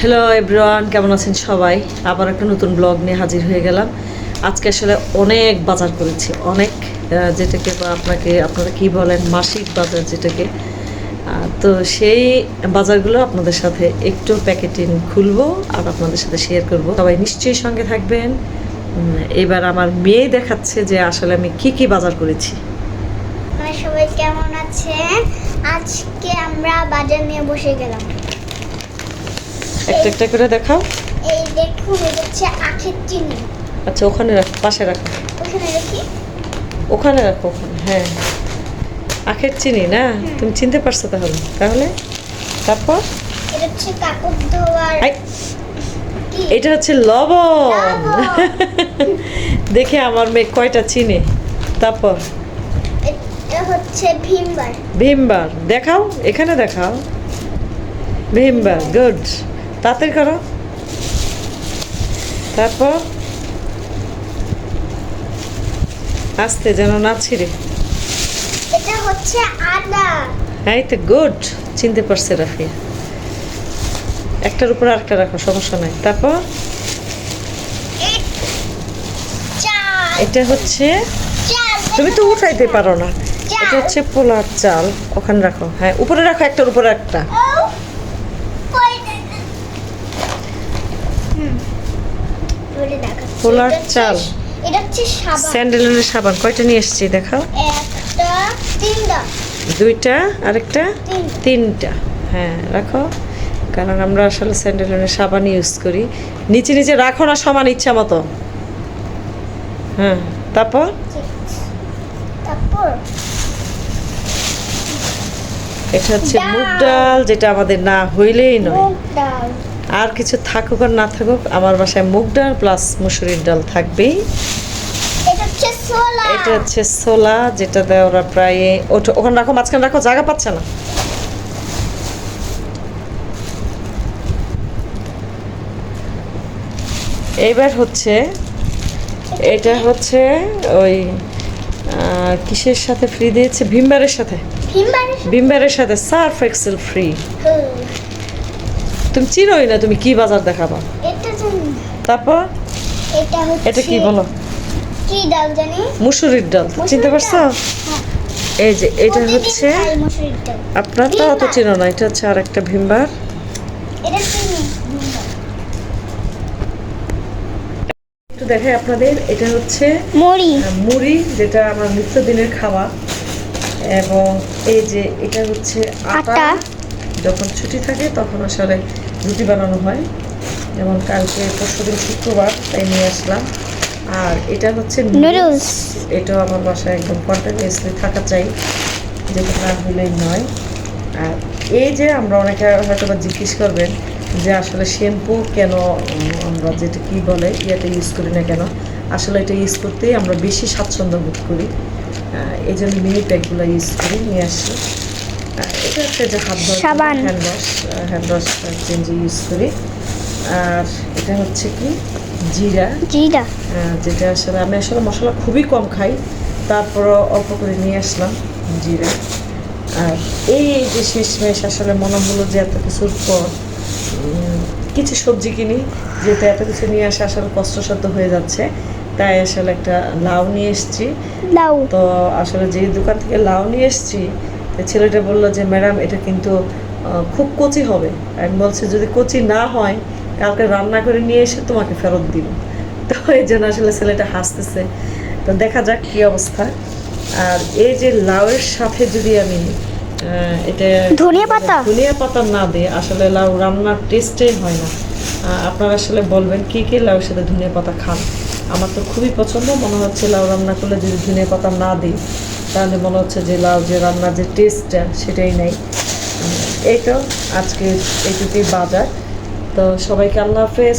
Hello everyone কেমন আছেন সবাই? আবার একটা নতুন ব্লগ নিয়ে হাজির হয়ে গেলাম। আজকে আসলে অনেক বাজার করেছি। অনেক যেটাকে বা আপনাকে, আপনারা কি বলেন? মাসিক বাজার যেটাকে। তো সেই বাজারগুলো আপনাদের সাথে একটু প্যাকেটিং খুলবো আর আপনাদের সাথে শেয়ার করব। সবাই নিশ্চয়ই সঙ্গে থাকবেন। এবার আমার মেয়ে দেখাচ্ছে যে আসলে আমি কি কি বাজার করেছি। সবাই কেমন আছে আজকে আমরা বাজার নিয়ে বসে গেলাম। একটা একটা করে দেখাও। এই এটা হচ্ছে আখের চিনি। আচ্ছা ওখানে রাখো পাশে রাখো। ওখানে দেখি ওখানে রাখো ওখানে হ্যাঁ। আখের চিনি না? তুমি চিনতে পারছ তাহলে। তাহলে তারপর? এটা হচ্ছে কাপড় ধোয়ার এটা হচ্ছে লবণ। লবণ। দেখে আমার মেয়ে কয়টা চিনে। তারপর? এটা হচ্ছে ভিমবার। ভীমবার। দেখাও এখানে দেখাও। ভীমবার গুড। তাড়াতাড়ি করো। তারপর আস্তে যেন না ছিঁড়ে। এটা হচ্ছে আদা। হ্যাঁ তো গুড চিনতে পারছে রাফিয়া একটার উপর আরেকটা রাখো সমস্যা নাই। তারপর এটা হচ্ছে তুমি তো উঠাইতে পারো না। এটা হচ্ছে পোলার চাল ওখানে রাখো। হ্যাঁ উপরে রাখো একটার উপরে একটা। দেখাচ্ছি। পোলার হচ্ছে- চাল। এটা হচ্ছে সাবান। স্যান্ডেলের সাবান। কয়টা নিয়ে এসেছি দেখাও। একটা তিনটা। দুইটা আরেকটা? তিনটা। হ্যাঁ রাখো। কারণ আমরা আসলে স্যান্ডেলের সাবান ইউজ করি। নিচে নিচে রাখো না সমান ইচ্ছা মতো। হ্যাঁ তারপর? তারপর? এটা হচ্ছে। মুগ ডাল যেটা আমাদের না হইলেই নয়। আর কিছু থাকুক আর না থাকুক আমার বাসায় মুগ ডাল প্লাস মুসুরির ডাল থাকবেই। এটা হচ্ছে ছোলা। যেটা দেয় ওরা প্রায় ওঠো ওখানে রাখো মাঝখানে রাখো জায়গা পাচ্ছে না। এইবার হচ্ছে এটা হচ্ছে ওই কিসের সাথে ফ্রি দিয়েছে? ভিমবারের সাথে। ভিমবারের সাথে। সার্ফ এক্সেল ফ্রি তুমি চিনোই না তুমি কি বাজার দেখাবা। তারপর? এটা কি বলো? কি ডাল জানি? মুসুরির ডাল চিনতে পারছ? হ্যাঁ। এই যে এটা হচ্ছে আপনার তো অত চিনো না এটা হচ্ছে আর একটা ভিমবার একটু দেখাই আপনাদের এটা হচ্ছে মুড়ি। মুড়ি যেটা আমার নিত্যদিনের খাবার এবং এই যে এটা হচ্ছে আটা। যখন ছুটি থাকে তখন আসলে রুটি বানানো হয়। যেমন কালকে পরশুদিন শুক্রবার তাই নিয়ে আসলাম। আর এটা হচ্ছে Noodles। এটাও আমার বাসায় একদম কন্টিনিউসলি থাকা চাই। যেটা না হলেই নয়। আর এই যে আমরা অনেকে হয়তো বা জিজ্ঞেস করবেন যে আসলে শ্যাম্পু কেন আমরা যেটা কি বলে ইয়েটা ইউজ করি না কেন? আসলে এটা ইউজ করতেই আমরা বেশি স্বাচ্ছন্দ্য বোধ করি। এই জন্য মিনি প্যাকগুলো ইউজ করি নিয়ে আসি। এটা হচ্ছে যে হাত সাবান। Hand wash hand wash change use করি আর এটা হচ্ছে কি জিরা জিরা যেটা আসলে আমি আসলে মশলা খুবই কম খাই তারপরও অল্প করে নিয়ে আসলাম জিরা। আর এই যে শেষমেশ আসলে মনে হলো যে এত কিছুর পর কিছু সবজি কিনি যেহেতু এত কিছু নিয়ে আসা আসলে কষ্টসাধ্য হয়ে যাচ্ছে। তাই আসলে একটা লাউ নিয়ে এসেছি। লাউ তো আসলে যে দোকান থেকে লাউ নিয়ে এসেছি ছেলেটা বলল যে ম্যাডাম এটা কিন্তু খুব কচি হবে। আমি বলছি যদি কচি না হয় কালকে রান্না করে নিয়ে এসে তোমাকে ফেরত দিব। তো এই জন্য আসলে ছেলেটা হাসতেছে। তো দেখা যাক কী অবস্থা। আর এই যে লাউয়ের সাথে যদি আমি এটা ধনিয়া পাতা? ধনিয়া পাতা না দিয়ে আসলে লাউ রান্নার টেস্টেই হয় না। আপনারা আসলে বলবেন কী কী লাউয়ের সাথে ধনিয়া পাতা খান? আমার তো খুবই পছন্দ মনে হচ্ছে লাউ রান্না করলে যদি ধনিয়া পাতা না দিই তাহলে মনে হচ্ছে যে লাউ যে রান্নার যে টেস্টটা সেটাই নেই। এই তো আজকে এইটুকুই বাজার। তো সবাইকে আল্লাহ হাফেজ।